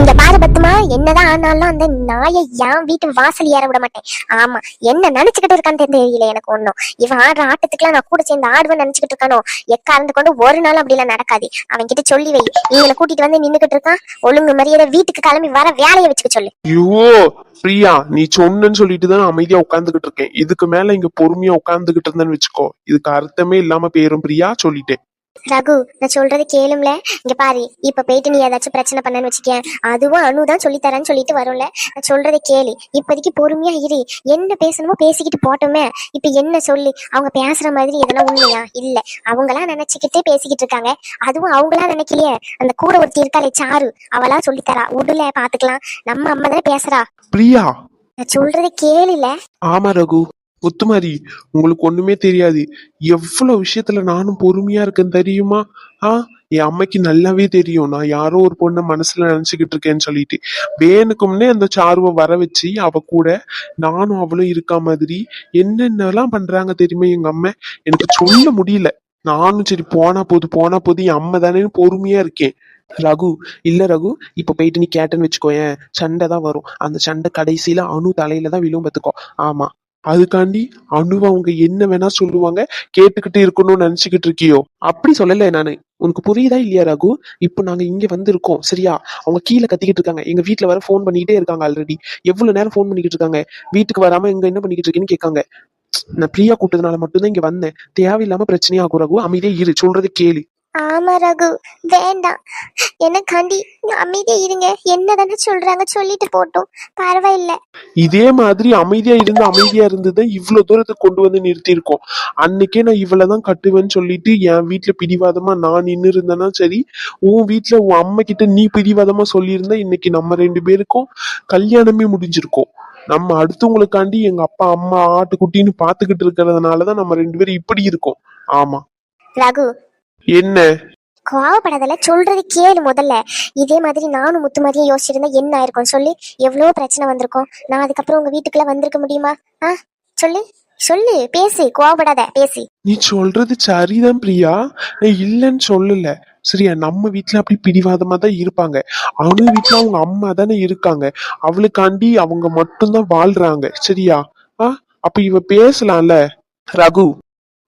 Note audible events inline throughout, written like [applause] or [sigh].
இங்க பாரு பத்துமா என்னதான் ஆனாலும் அந்த நாயை என் வீட்டு வாசல் ஏற விட மாட்டேன். ஆமா என்ன நினைச்சுக்கிட்டு இருக்கான்னு தெரியல எனக்கு ஒண்ணும். இவன் ஆடுற ஆட்டத்துக்குலாம் நான் கூட சேர்ந்து ஆடுவேன் நினைச்சுக்கிட்டு இருக்கானோ? எக்காரந்து கொண்டு ஒரு நாள் அப்படிலாம் நடக்காது. அவன் கிட்ட சொல்லி வை. இவங்களை கூட்டிட்டு வந்து நின்னுகிட்டு இருக்கான். ஒழுங்கு மரியாதை வீட்டுக்கு கிளம்பி வர வேலையை வச்சுக்க சொல்லு. ஐயோ பிரியா நீ சொன்னேன்னு சொல்லிட்டு தான் அமைதியா உட்காந்துக்கிட்டு இருக்கேன். இதுக்கு மேல இங்க பொறுமையா உட்காந்துக்கிட்டு இருந்தேன்னு வச்சுக்கோ. இதுக்கு அர்த்தமே இல்லாம பேரும் பிரியா சொல்லிட்டேன். ரகு நான் சொல்றது கேளும்ல. இங்க பாரு இப்ப போயிட்டு நீ ஏதாச்சும் பிரச்சனை பண்ணன்னு வச்சுக்கேன். அதுவும் அனு தான் சொல்லி தரேன்னு சொல்லிட்டு வரும்ல. நான் சொல்றதை கேளு. இப்போதைக்கு பொறுமையா இரு. என்ன பேசணுமோ பேசிக்கிட்டு போட்டோமே. இப்ப என்ன சொல்லு? அவங்க பேசுற மாதிரி இதெல்லாம் உண்மையா? இல்ல. அவங்களா நினைச்சுக்கிட்டே பேசிக்கிட்டு இருக்காங்க. அதுவும் அவங்களா நினைக்கலையே. அந்த கூட ஒருத்தி இருக்காளே சாரு. அவளா சொல்லி தரா உடல பாத்துக்கலாம். நம்ம அம்மா தானே பேசுறா. பிரியா? நான் சொல்றதை கேளுல. ஆமா ரகு. முத்துமாரி உங்களுக்கு ஒண்ணுமே தெரியாது. எவ்வளவு விஷயத்துல நானும் பொறுமையா இருக்கேன் தெரியுமா? ஆ என் அம்மைக்கு நல்லாவே தெரியும். நான் யாரோ ஒரு பொண்ணை மனசுல நினைச்சுக்கிட்டு இருக்கேன்னு சொல்லிட்டு. வேணுக்கும்னே அந்த சாருவை வர வச்சு அவ கூட நானும் அவளும் இருக்கா மாதிரி என்னென்னலாம் பண்றாங்க தெரியுமா எங்க அம்மா? எனக்கு சொல்ல முடியல. நானும் சரி போனா போது போனா போது என் அம்மா தானேன்னு பொறுமையா இருக்கேன். ரகு இல்ல ரகு இப்ப போயிட்டு நீ கேட்டேன்னு வச்சுக்கோயேன். சண்டை தான் வரும். அந்த சண்டை கடைசியில அணு தலையில தான் விழும் பத்துக்கோ ஆமா. அதுக்காண்டி அணுவை அவங்க என்ன வேணா சொல்லுவாங்க கேட்டுக்கிட்டு இருக்கணும்னு நினைச்சுக்கிட்டு இருக்கியோ? அப்படி சொல்லல நானு. உனக்கு புரியுதா இல்லையா ரகு? இப்போ நாங்க இங்க வந்திருக்கோம் சரியா? அவங்க கீழே கத்திக்கிட்டு இருக்காங்க. எங்க வீட்டுல வர ஃபோன் பண்ணிக்கிட்டே இருக்காங்க ஆல்ரெடி எவ்வளவு நேரம் ஃபோன் பண்ணிக்கிட்டு இருக்காங்க? வீட்டுக்கு வராம இங்க என்ன பண்ணிக்கிட்டு இருக்கீன்னு கேட்காங்க. நான் பிரியா கூட்டதுனால மட்டும்தான் இங்க வந்தேன். தேவையில்லாம பிரச்சனையாகும் ரகு. அமைதியே இரு. சொல்றது கேளு. ஆமா ரகு. வேண்டாம். எனக்காண்டி அமைதியா இருங்க. என்னதானே சொல்றாங்க? சொல்லிட்டு போட்டோம். பரவாயில்ல. இதே மாதிரி அமைதியா இருந்து அமைதியா இருந்துதான் இவ்வளவு தூரத்துக்கு கொண்டு வந்து நிறுத்தியிருக்கோம். அன்னைக்கே நான் இவ்வளவுதான் கட்டுவேன்னு சொல்லிட்டு என் வீட்டுல பிடிவாதமா நான் நின்னு இருந்தேன்னா சரி உன் வீட்டுல உன் அம்மா கிட்ட நீ பிடிவாதமா சொல்லியிருந்தா இன்னைக்கு நம்ம ரெண்டு பேருக்கும் கல்யாணமே முடிஞ்சிருக்கும். நம்ம அடுத்தவங்களுக்காண்டி எங்க அப்பா அம்மா ஆட்டுக்குட்டின்னு பாத்துக்கிட்டு இருக்கிறதுனாலதான் நம்ம ரெண்டு பேரும் இப்படி இருக்கோம். ஆமா. ரகு என்ன? கோவப்படாதல சொல்றது கேளு முதல்ல. இதே மாதிரி நானும் முத்து மாதிரியே யோசிச்சிருந்தா என்ன ஆயிருக்கும்? சொல்லு எவ்வளோ பிரச்சனை வந்திருக்கும்? நான் அதுக்கப்புறம் உங்க வீட்டுக்குள்ள வந்திருக்க முடியுமா? ஆ சொல்லு சொல்லு பேசு கோவப்படாத பேசு. நீ சொல்றது சரிதான் பிரியா. நான் இல்லைன்னு சொல்லல. சரியா நம்ம வீட்ல அப்படி பிடிவாதமா தான் இருப்பாங்க. அவனு வீட்ல அவங்க அம்மா தானே இருக்காங்க. அவளுக்காண்டி அவங்க மட்டும்தான் வாழ்றாங்க. சரியா? ஆ அப்ப இவ பேசலாம்ல? ரகு.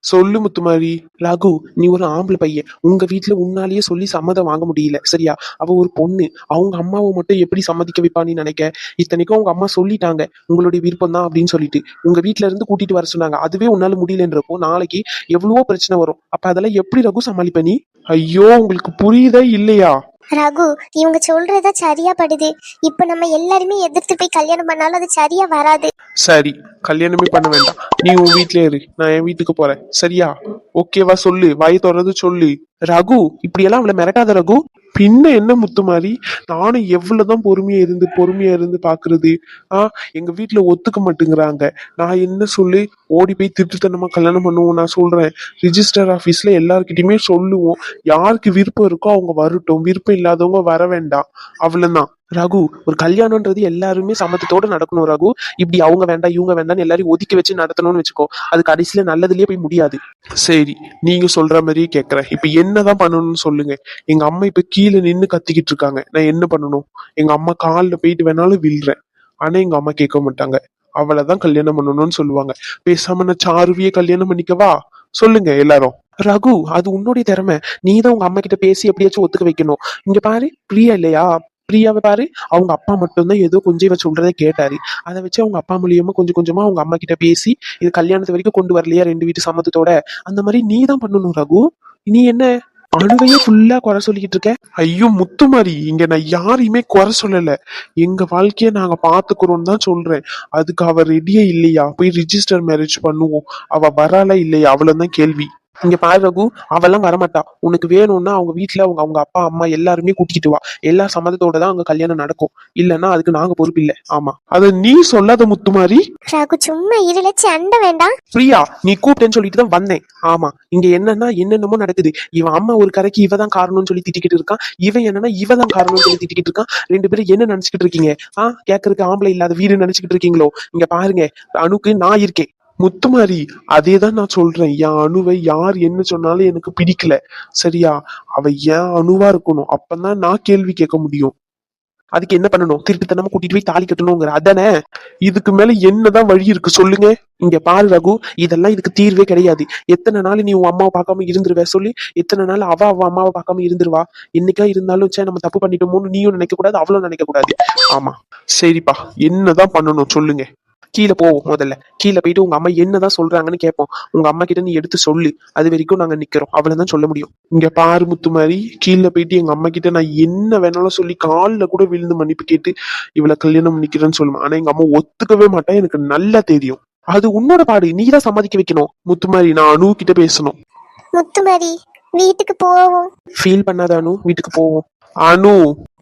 சொல்லு முத்துமாரி. ரகு நீ ஒரு ஆம்பளை பையன். உங்க வீட்டுல உன்னாலேயே சொல்லி சம்மதம் வாங்க முடியல. சரியா? அவ ஒரு பொண்ணு. அவங்க அம்மாவை மட்டும் எப்படி சம்மதிக்க வைப்பான்னு நினைக்க? இத்தனைக்கும் அவங்க அம்மா சொல்லிட்டாங்க. உங்களுடைய விருப்பம் தான் அப்படின்னு சொல்லிட்டு. உங்க வீட்டுல இருந்து கூட்டிட்டு வர சொன்னாங்க. அதுவே உன்னால முடியலன்றப்போ நாளைக்கு எவ்வளவோ பிரச்சனை வரும். அப்ப அதெல்லாம் எப்படி ரகு சமாளிப்ப நீ? ஐயோ உங்களுக்கு புரியுதா இல்லையா? ரகு இவங்க சொல்றதா சரியா படுது. இப்ப நம்ம எல்லாருமே எதிர்த்து போய் கல்யாணம் பண்ணாலும் அது சரியா வராது. சரி கல்யாணமே பண்ண வேண்டாம். நீ உன் வீட்லயே இரு. நான் என் வீட்டுக்கு போறேன். சரியா? ஓகேவா சொல்லு? வாய் தொடர்ந்து சொல்லு. ரகு இப்படியெல்லாம் அவளை மிரட்டாத ரகு. பின்ன என்ன முத்து மாதிரி நானும் எவ்வளவுதான் பொறுமையா இருந்து பொறுமையா இருந்து பாக்குறது? ஆ எங்க வீட்டுல ஒத்துக்க மாட்டேங்கிறாங்க. நான் என்ன சொல்லு? ஓடி போய் திருட்டுத்தனமா கல்யாணம் பண்ணுவோம் நான் சொல்றேன். ரிஜிஸ்டர் ஆபீஸ்ல எல்லார்கிட்டயுமே சொல்லுவோம். யாருக்கு விருப்பம் இருக்கோ அவங்க வரட்டும். விருப்பம் இல்லாதவங்க வர வேண்டாம். அவ்வளவுதான். ரகு ஒரு கல்யாணம்ன்றது எல்லாருமே சம்மத்தத்தோட நடக்கணும் ரகு. இப்படி அவங்க வேண்டாம் இவங்க வேண்டாம்னு எல்லாரையும் ஒதுக்கி வச்சு நடத்தணும்னு வச்சுக்கோ. அது கடைசியில நல்லதுலயே போய் முடியாது. சரி நீங்க சொல்ற மாதிரியே கேக்குறேன். இப்ப என்னதான் பண்ணணும்னு சொல்லுங்க. எங்க அம்மா இப்ப கீழே நின்னு கத்திக்கிட்டு இருக்காங்க. நான் என்ன பண்ணணும்? எங்க அம்மா காலில் போயிட்டு வேணாலும் விழுறேன். ஆனா எங்க அம்மா கேட்க மாட்டாங்க. அவளைதான் கல்யாணம் பண்ணணும்னு சொல்லுவாங்க. பேசாம நான் சாருவியே கல்யாணம் பண்ணிக்கவா? சொல்லுங்க எல்லாரும். ரகு அது உன்னுடைய திறமை. நீ தான் உங்க அம்மா கிட்ட பேசி எப்படியாச்சும் ஒத்துக்க வைக்கணும். இங்க பாரு பிரியா இல்லையா? பிரியாவை பாரு. அவங்க அப்பா மட்டும்தான் ஏதோ கொஞ்சம் இவ சொல்றதை கேட்டாரு. அதை வச்சு அவங்க அப்பா மூலியமா கொஞ்சம் கொஞ்சமா அவங்க அம்மா கிட்ட பேசி இது கல்யாணத்து வரைக்கும் கொண்டு வரலையா ரெண்டு வீட்டு சம்மதத்தோட அந்த மாதிரி நீ தான் பண்ணணும் ரகு. நீ என்ன அணுவையே ஃபுல்லா குறை சொல்லிக்கிட்டு இருக்க? ஐயோ முத்துமாரி இங்க நான் யாரையுமே குறை சொல்லல. எங்க வாழ்க்கைய நாங்க பாத்துக்கிறோம் தான் சொல்றேன். அதுக்கு அவ ரெடியே இல்லையா? போய் ரிஜிஸ்டர் மேரேஜ் பண்ணுவோம். அவ வரால இல்லையா? அவ்வளவுதான் கேள்வி. இங்க பாரு ரகு அவெல்லாம் வரமாட்டா. உனக்கு வேணும்னா அவங்க வீட்ல அவங்க அவங்க அப்பா அம்மா எல்லாருமே கூட்டிக்கிட்டு வா. எல்லா சம்மதத்தோட தான் அங்க கல்யாணம் நடக்கும். இல்லைன்னா அதுக்கு நாங்க பொறுப்பு இல்ல. ஆமா. அத நீ சொல்லாத முத்துமாரி ரகு சும்மா இருள சண்டை வேண்டாம். பிரியா நீ கூப்பிட்டேன்னு சொல்லிட்டு தான் வந்தேன். ஆமா. இங்க என்னன்னா என்னென்னமோ நடக்குது. இவன் அம்மா ஒரு கரைக்கு இவ தான் காரணம்னு சொல்லி திட்டிக்கிட்டு இருக்கான். இவன் என்னன்னா இவ தான் காரணம்னு சொல்லி திட்டிக்கிட்டு இருக்கான். ரெண்டு பேரும் என்ன நினைச்சுக்கிட்டு இருக்கீங்க? ஆ கேட்கறதுக்கு ஆம்பளை இல்லாத வீடு நினைச்சுக்கிட்டு இருக்கீங்களோ? இங்க பாருங்க அணுக்கு நான் இருக்கேன். முத்துமாரி அதே தான் நான் சொல்றேன். என் அணுவை யார் என்ன சொன்னாலும் எனக்கு பிடிக்கல. சரியா? அவ ஏன் அணுவா இருக்கணும்? அப்பதான் நான் கேள்வி கேட்க முடியும். அதுக்கு என்ன பண்ணணும்? திருட்டுத்தனமா கூட்டிட்டு போய் தாலி கட்டணுங்கிற. அதானே? இதுக்கு மேல என்னதான் வழி இருக்கு? சொல்லுங்க. இங்க பாரு ரகு. இதெல்லாம் இதுக்கு தீர்வே கிடையாது. எத்தனை நாள் நீ உன் அம்மாவை பார்க்காம இருந்துருவ? சொல்லி. எத்தனை நாள் அவ அவ அம்மாவை பார்க்காம இருந்துருவா? என்னைக்கா இருந்தாலும் சே நம்ம தப்பு பண்ணிட்டோமோன்னு நீயும் நினைக்க கூடாது அவளும் நினைக்க கூடாது ஆமா. சரிப்பா. என்னதான் பண்ணணும்? சொல்லுங்க. கீழே போவோம் முதல்ல. கீழே போயிட்டு உங்க அம்மா என்னதான் சொல்றாங்கன்னு கேட்போம். உங்க அம்மா கிட்ட நீ எடுத்து சொல்லு. அது வரைக்கும் நாங்க நிக்கிறோம். அவ்வளவுதான் சொல்ல முடியும். இங்க பாரு முத்து மாதிரி கீழே போயிட்டு எங்க அம்மா கிட்ட நான் என்ன வேணாலும் சொல்லி காலில் கூட விழுந்து மன்னிப்பு கேட்டு இவளை கல்யாணம் பண்ணிக்கிறேன்னு சொல்லுவேன். ஆனா எங்க அம்மா ஒத்துக்கவே மாட்டா. எனக்கு நல்லா தெரியும். அது உன்னோட பாடு. நீ தான் சம்மதிக்க வைக்கணும். முத்து மாதிரி நான் அனு கிட்ட பேசணும். முத்துமாரி வீட்டுக்கு போவோம். ஃபீல் பண்ணாத அனு வீட்டுக்கு போவோம். அனு!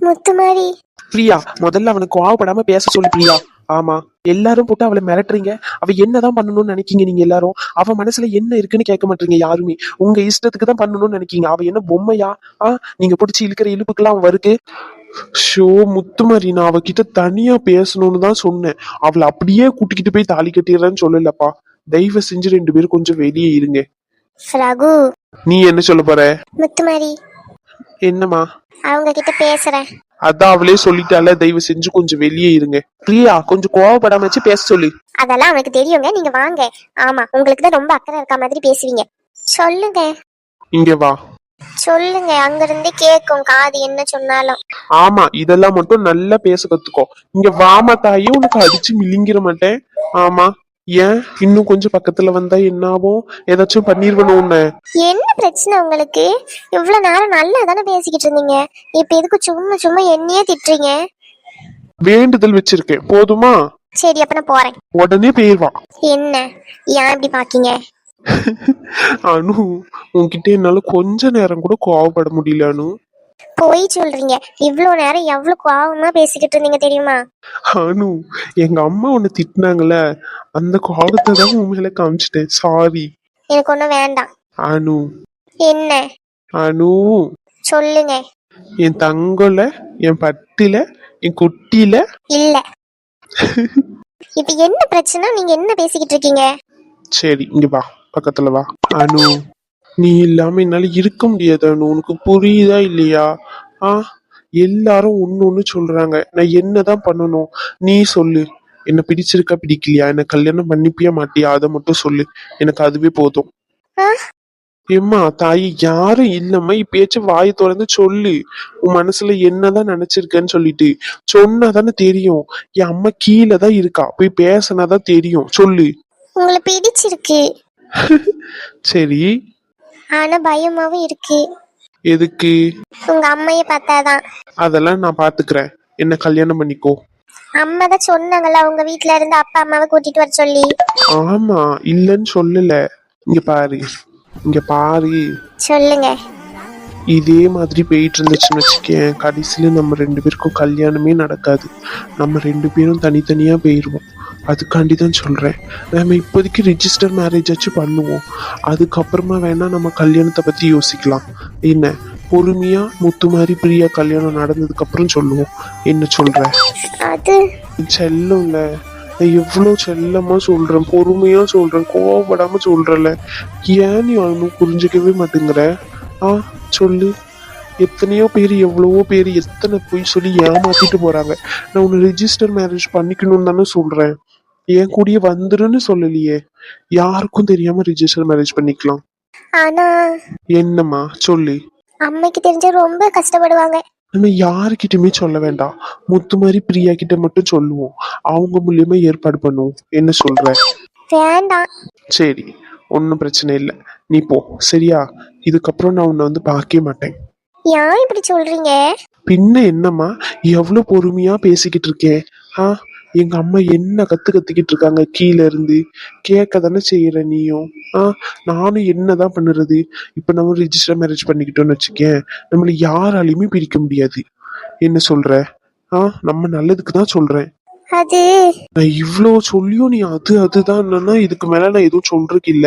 முத்துமாரி. பிரியா முதல்ல அவனுக்கு கோவப்படாம பேச சொல்லு பிரியா. ஆமா எல்லாரும் போட்டு அவளை மிரட்டுறீங்க. அவ என்னதான் பண்ணணும்னு நினைக்கீங்க நீங்க எல்லாரும்? அவ மனசுல என்ன இருக்குன்னு கேட்க மாட்டீங்க யாருமே? உங்க இஷ்டத்துக்கு தான் பண்ணணும்னு நினைக்கீங்க. அவ என்ன பொம்மையா? ஆ நீங்க பிடிச்சி இழுக்கிற இழுப்புக்கெல்லாம் வருது. ஷோ முத்துமாரி நான் அவகிட்ட தனியா பேசணும்னு தான் சொன்னேன். அவளை அப்படியே கூட்டிக்கிட்டு போய் தாலி கட்டிடுறேன்னு சொல்லலப்பா. தயவு செஞ்சு ரெண்டு பேரும் கொஞ்சம் வெளியே இருங்க. ரகு. நீ என்ன சொல்ல போற? முத்துமாரி. என்னம்மா? அவங்க கிட்ட பேசுறேன். அதான் அவளே சொல்லிட்டால தயவு செஞ்சு கொஞ்சம் வெளியே இருங்க. பிரியா கொஞ்சம் கோவப்படாம வச்சு பேச சொல்லு. அதெல்லாம் அவனுக்கு தெரியுங்க நீங்க வாங்க. ஆமா உங்களுக்கு தான் ரொம்ப அக்கறை இருக்க மாதிரி பேசுவீங்க. சொல்லுங்க. இங்க வா. சொல்லுங்க அங்க இருந்தே கேக்கும் காது என்ன சொன்னாலும். ஆமா இதெல்லாம் மட்டும் நல்லா பேச கத்துக்கோ. இங்க வாமா தாயே உனக்கு அடிச்சு மிளிங்கிற மாட்டேன். ஆமா. ஏன்? இன்னும் கொஞ்சம் பக்கத்துல வந்தா என்ன ஆகும் ஏதாச்சும் பண்ணிருவணும் உன்னை. என்ன பிரச்சனை உங்களுக்கு? இவ்வளவு நேரம் நல்லா தானே பேசிக்கிட்டு இருந்தீங்க. இப்ப எதுக்கு சும்மா சும்மா என்னையே திட்டுறீங்க? வேண்டுதல் வச்சிருக்கேன். போதுமா? சரி அப்ப நான் போறேன். உடனே போயிருவா என்ன? ஏன் இப்படி பாக்கீங்க? அனு உன்கிட்ட என்னால கொஞ்ச நேரம் கூட கோவப்பட முடியல அனு. போய் சொல்றீங்க. இவ்வளவு நேரம் எவ்வளவு கோவமா பேசிக்கிட்டு இருந்தீங்க தெரியுமா? அனு எங்க அம்மா உன்னை திட்டினாங்கல்ல அந்த கோபத்தை தான் உன் மேல காமிச்சிட்டேன். சாரி எனக்கு ஒண்ணும் வேண்டாம். அனு. என்ன? அனு. சொல்லுங்க. என் தங்கல என் பட்டில என் குட்டில. இல்ல. இப்ப என்ன பிரச்சனை? நீங்க என்ன பேசிக்கிட்டு இருக்கீங்க? சரி இங்க வா. பக்கத்துல வா. அனு. நீ இல்லாம என்னால இருக்க முடியாது அனு. உனக்கு புரியுதா இல்லையா? ஆ? எல்லாரும் ஒன்னு ஒண்ணு சொல்றாங்க. நான் என்னதான் பண்ணணும்? நீ சொல்லு. என்ன பிடிச்சிருக்கா பிடிக்கலையா? என்ன கல்யாணம் பண்ணிப்பியா மாட்டியா? அதை மட்டும் சொல்லு. எனக்கு அதுவே போதும்? ஏம்மா தாயி யாரும் இல்லம்மா இப்பயாச்சும் வாய் திறந்து சொல்லு. உன் மனசுல என்னதான் நினைச்சிருக்கேன்னு சொல்லிட்டு. சொன்னாதானே தெரியும். என் அம்மா கீழே தான் இருக்கா. போய் பேசினாதான் தெரியும். சொல்லு. உங்களை பிடிச்சிருக்கு. [laughs] சரி. ஆனா பயமாவும் இருக்கு. எதுக்கு? உங்க அம்மைய பார்த்தாதான். அதெல்லாம் நான் பாத்துக்கிறேன். என்ன கல்யாணம் பண்ணிக்கோ. அம்மா தான் சொன்னாங்கல்ல உங்க வீட்ல இருந்து அப்பா அம்மாவை கூட்டிட்டு வர சொல்லி. ஆமா இல்லைன்னு சொல்லல. இங்க பாரு. இங்க பாரு. சொல்லுங்க. இதே மாதிரி போயிட்டு இருந்துச்சுன்னு வச்சுக்கேன். கடைசியில நம்ம ரெண்டு பேருக்கும் கல்யாணமே நடக்காது. நம்ம ரெண்டு பேரும் தனித்தனியா போயிருவோம். அதுக்காண்டி தான் சொல்றேன். நம்ம இப்போதைக்கு ரிஜிஸ்டர் மேரேஜ் ஆச்சு பண்ணுவோம். அதுக்கப்புறமா வேணா நம்ம கல்யாணத்தை பத்தி யோசிக்கலாம். என்ன? பொறுமையா முத்து மாதிரி பிரியா கல்யாணம் நடந்ததுக்கு அப்புறம் சொல்லுவோம். என்ன அது? செல்லம்ல நான் எவ்வளோ செல்லமா சொல்றேன் பொறுமையா சொல்றேன் கோவப்படாம சொல்றேன்ல. ஏன் நீ அவனும் புரிஞ்சுக்கவே மாட்டேங்கிற? ஆ சொல்லு. எத்தனையோ பேர் எவ்வளவோ பேர் எத்தனை போய் சொல்லி ஏமாத்திட்டு போறாங்க. நான் உன்னை ரெஜிஸ்டர் மேரேஜ் பண்ணிக்கணும்னு தானே சொல்றேன். என் கூடயே வந்துருன்னு சொல்லலையே. யாருக்கும் தெரியாம ரெஜிஸ்டர் மேரேஜ் பண்ணிக்கலாம். ஆனா என்னம்மா சொல்லு. அம்மைக்கு தெரிஞ்சா ரொம்ப கஷ்டப்படுவாங்க. நம்ம யாருக்கிட்டயுமே சொல்ல வேண்டாம். முத்து மாதிரி பிரியா கிட்ட மட்டும் சொல்லுவோம். அவங்க மூலியமா ஏற்பாடு பண்ணுவோம். என்ன சொல்ற? வேண்டாம். சரி ஒன்றும் பிரச்சனை இல்லை. நீ போ. சரியா? இதுக்கப்புறம் நான் உன்னை வந்து பார்க்கவே மாட்டேன். ஏன் இப்படி சொல்றீங்க? பின்ன என்னம்மா? எவ்வளவு பொறுமையா பேசிக்கிட்டு இருக்கேன் ஆ? எங்க அம்மா என்ன கத்து கத்திக்கிட்டு இருக்காங்க? கீழே இருந்து. கேட்க தானே செய்யற நீயும். ஆ நானும் என்னதான் பண்ணுறது? இப்ப நம்ம ரிஜிஸ்டர் மேரேஜ் பண்ணிக்கிட்டோம்னு வச்சுக்கேன். நம்மள யாராலையுமே பிரிக்க முடியாது. என்ன சொல்ற? ஆ நம்ம நல்லதுக்கு தான் சொல்றேன். அது. நான் இவ்வளோ சொல்லியும் நீ அது அதுதான் இதுக்கு மேல நான் எதுவும் சொல்றதுக்கு இல்ல.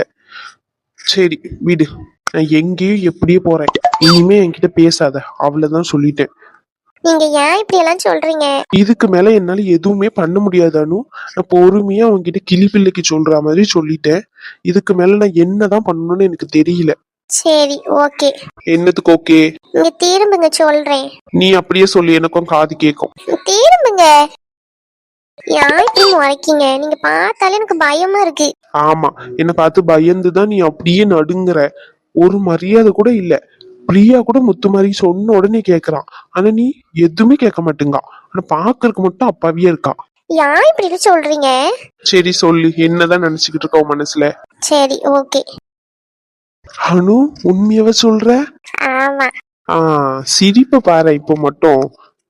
சரி விடு. நான் எங்கேயும் எப்படியே போறேன். இனிமே என்கிட்ட பேசாத. அவ்வளவுதான் சொல்லிட்டேன். நீங்க ஏன் இப்படி எல்லாம் சொல்றீங்க? இதுக்கு மேல என்னால எதுவுமே பண்ண முடியாது அனு. நான் பொறுமையா அவன்கிட்ட கிளி பிள்ளைக்கு சொல்ற மாதிரி சொல்லிட்டேன். இதுக்கு மேல நான் என்னதான் பண்ணணும்னு எனக்கு தெரியல. சரி ஓகே. என்னத்துக்கு ஓகே? இங்க திரும்புங்க சொல்றேன். நீ அப்படியே சொல்லி எனக்கும் காது கேட்கும் திரும்புங்க. ஏன் இப்படி முறைக்கீங்க? நீங்க பார்த்தாலே எனக்கு பயமா இருக்கு. ஆமா என்னை பார்த்து பயந்து தான் நீ அப்படியே நடுங்குற. ஒரு மரியாதை கூட இல்ல. பிரியா கூட முத்து மாதிரி சொன்ன உடனே கேக்குறான். ஆனா நீ எதுவுமே கேட்க மாட்டேங்க. ஆனா பாக்குறதுக்கு மட்டும் அப்பாவியே இருக்கா. ஏன் இப்படி சொல்றீங்க? சரி சொல்லு என்னதான் நினைச்சுக்கிட்டு இருக்க உன் மனசுல? சரி ஓகே. அனு உண்மையவ சொல்ற? ஆமா. ஆ சிரிப்ப பாரு இப்போ மட்டும்.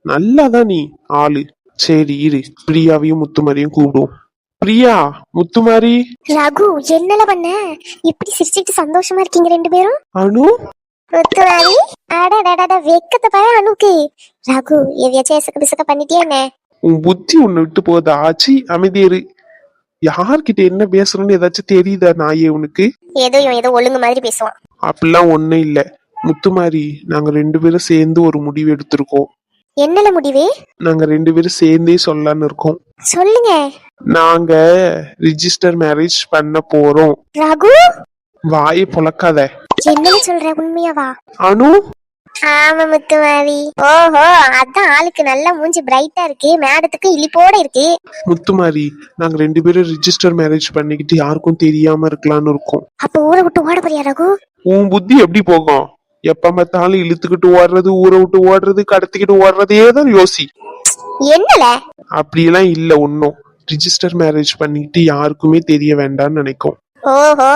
நல்லாதான் நீ ஆளு. சரி இரு பிரியாவையும் முத்துமாரியும் கூப்பிடுவோம். பிரியா முத்துமாரி ரகு என்னல பண்ண? இப்படி சிரிச்சுக்கிட்டு சந்தோஷமா இருக்கீங்க ரெண்டு பேரும்? அனு? முத்துவாரி? அடடடட வெக்கத்தை பாரு அனுக்கு. ரகு எதையாச்சும் எசக்க பிசக்க பண்ணிட்டியா என்ன உன் புத்தி உன்னை விட்டு போதா ஆச்சி அமைதியரு யார்கிட்ட என்ன பேசணும்னு ஏதாச்சும் தெரியுதா நாயே உனக்கு? ஏதோ இவன் ஏதோ ஒழுங்கு மாதிரி பேசுவான். அப்படிலாம் ஒண்ணும் இல்ல. முத்துமாரி நாங்க ரெண்டு பேரும் சேர்ந்து ஒரு முடிவு எடுத்திருக்கோம். என்னல முடிவு? நாங்க ரெண்டு பேரும் சேர்ந்தே சொல்லலாம்னு இருக்கோம். சொல்லுங்க. நாங்க ரிஜிஸ்டர் மேரேஜ் பண்ண போறோம். ரகு? வாயை பொளக்காத என்னல சொல்ற உண்மையாவா? அனு? ஆமா முத்துமாரி ஓஹோ அதான் ஆளுக்கு நல்லா மூஞ்சி பிரைட்டா இருக்கு மேடத்துக்கு இழிப்போட இருக்கு. முத்துமாரி நாங்க ரெண்டு பேரும் ரிஜிஸ்டர் மேரேஜ் பண்ணிக்கிட்டு யாருக்கும் தெரியாம இருக்கலாம்னு இருக்கோம். அப்ப ஊரை விட்டு ஓட போறியா ரகு? உன் புத்தி எப்படி போகும்? எப்ப பார்த்தாலும் இழுத்துக்கிட்டு ஓடுறது ஊரை விட்டு ஓடுறது கடத்திக்கிட்டு ஓடுறதே தான் யோசி. என்னல? அப்படியெல்லாம் இல்ல ஒன்னும் ரிஜிஸ்டர் மேரேஜ் பண்ணிக்கிட்டு யாருக்குமே தெரிய வேண்டாம்னு நினைக்கும். ஓஹோ.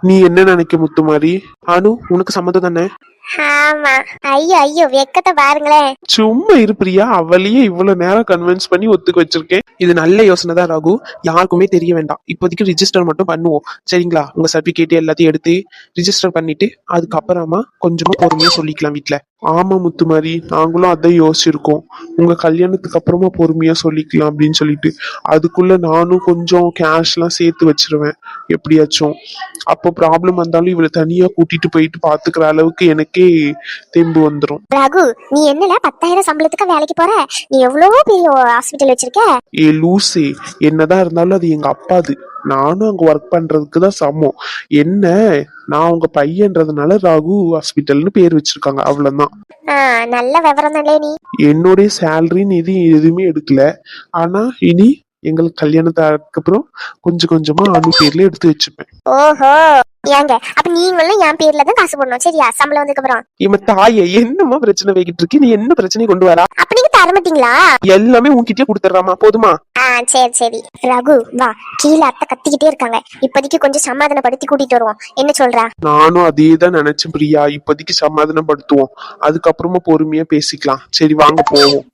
நீ என்ன நினைக்க முத்துமாரி அனு உனக்கு சம்மதம் தானே? ஆமா. ஐயோ ஐயோ வெக்கத்தை பாருங்களேன். சும்மா இரு பிரியா. அவளையே இவ்வளவு நேரம் கன்வின்ஸ் பண்ணி ஒத்துக்க வச்சிருக்கேன். இது நல்ல யோசனை தான் ராகு. யாருக்குமே தெரிய வேண்டாம். இப்போதைக்கு ரிஜிஸ்டர் மட்டும் பண்ணுவோம். சரிங்களா? உங்க சர்டிபிகேட் எல்லாத்தையும் எடுத்து ரிஜிஸ்டர் பண்ணிட்டு அதுக்கப்புறமா கொஞ்சமா பொறுமையா சொல்லிக்கலாம் வீட்ல. ஆமா முத்துமாரி. நாங்களும் அதான் யோசிச்சிருக்கோம். உங்க கல்யாணத்துக்கு அப்புறமா பொறுமையா சொல்லிக்கலாம் அப்படின்னு சொல்லிட்டு அதுக்குள்ள நானும் கொஞ்சம் கேஷ் எல்லாம் சேர்த்து வச்சிருவேன் எப்படியாச்சும். அப்போ ப்ராப்ளம் வந்தாலும் இவளை தனியா கூட்டிட்டு போயிட்டு பாத்துக்கிற அளவுக்கு எனக்கு தெம்பு வந்துடும் ரகு நீ என்னல பத்தாயிரம் சம்பளத்துக்கு வேலைக்கு போற? நீ எவ்வளவோ பெரிய ஹாஸ்பிட்டல் வச்சிருக்க. ஏ லூசே. என்னதான் இருந்தாலும் அது எங்க அப்பாது. நானும் அங்க ஒர்க் பண்றதுக்கு தான் சமம். என்ன? நான் உங்க பையன்றதுனால ராகு ஹாஸ்பிட்டல்னு பேர் வச்சிருக்காங்க. அவ்வளவுதான். நல்ல விவரம் தானே நீ. என்னுடைய சேலரின்னு எது எதுவுமே எடுக்கல. ஆனா இனி எங்களுக்கு கல்யாணத்துக்கு அப்புறம் கொஞ்சம் கொஞ்சமா அணு பேர்ல எடுத்து வச்சுப்பேன். ஓஹோ. ஏங்க அப்ப நீங்களும் என் பேர்ல தான் காசு போடணும் சரியா? சம்பளம் வந்ததுக்கு அப்புறம். இவன் தாயை என்னமா பிரச்சனை வைக்கிட்டு இருக்கு? நீ என்ன பிரச்சனை கொண்டு வரா? அப்ப நீங்க தர மாட்டீங்களா? எல்லாமே உன்கிட்டயே கொடுத்துட்றாமா போதுமா? ஆ சரி சரி. ரகு வா. கீழே அத்தை கத்திக்கிட்டே இருக்காங்க. இப்போதைக்கு கொஞ்சம் சமாதானப்படுத்தி கூட்டிட்டு வருவோம். என்ன சொல்றா? நானும் அதே தான் நினைச்சேன் பிரியா. இப்போதைக்கு சமாதானப்படுத்துவோம். அதுக்கப்புறமா பொறுமையா பேசிக்கலாம். சரி வாங்க போவோம்.